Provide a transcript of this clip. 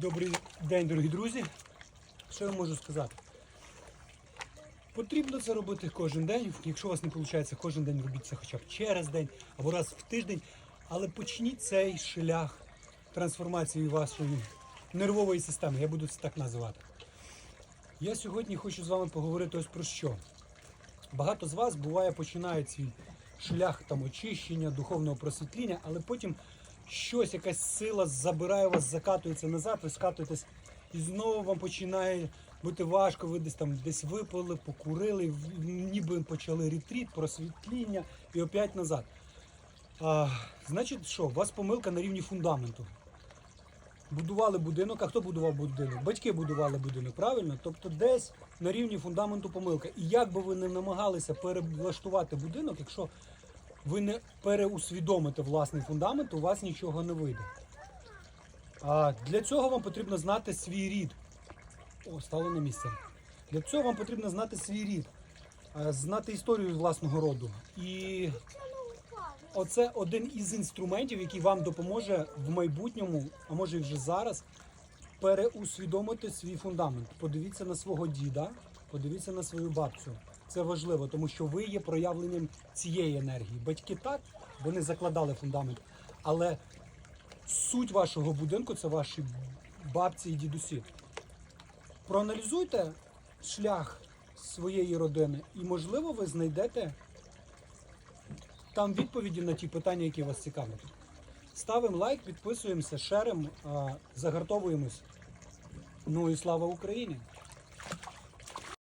Добрий день, дорогі друзі. Що я можу сказати? Потрібно це робити кожен день. Якщо у вас не виходить кожен день, робіть це хоча б через день або раз в тиждень. Але почніть цей шлях трансформації вашої нервової системи. Я буду це так називати. Я сьогодні хочу з вами поговорити ось про що. Багато з вас буває починають свій шлях там очищення, духовного просвітління, але потім щось, якась сила забирає вас, закатується назад, ви скатуєтесь, і знову вам починає бути важко, ви десь там десь випили, покурили, ніби почали ретріт, просвітління і опять назад. А, значить, що, у вас помилка на рівні фундаменту. Будували будинок, а хто будував будинок? Батьки будували будинок, правильно? Тобто десь на рівні фундаменту помилка. І як би ви не намагалися переблаштувати будинок, якщо ви не переусвідомите власний фундамент, у вас нічого не вийде. А для цього вам потрібно знати свій рід. О, стало на місце. Для цього вам потрібно знати свій рід, е, знати історію власного роду. І Оце один із інструментів, який вам допоможе в майбутньому, а може і вже зараз, переусвідомити свій фундамент. Подивіться на свого діда, подивіться на свою бабцю. Це важливо, тому що ви є проявленням цієї енергії. Батьки так, вони закладали фундамент, але суть вашого будинку це ваші бабці і дідусі. Проаналізуйте шлях своєї родини, і можливо ви знайдете там відповіді на ті питання, які вас цікавлять. Ставимо лайк, підписуємося, шеримо, загартовуємось. Ну і слава Україні!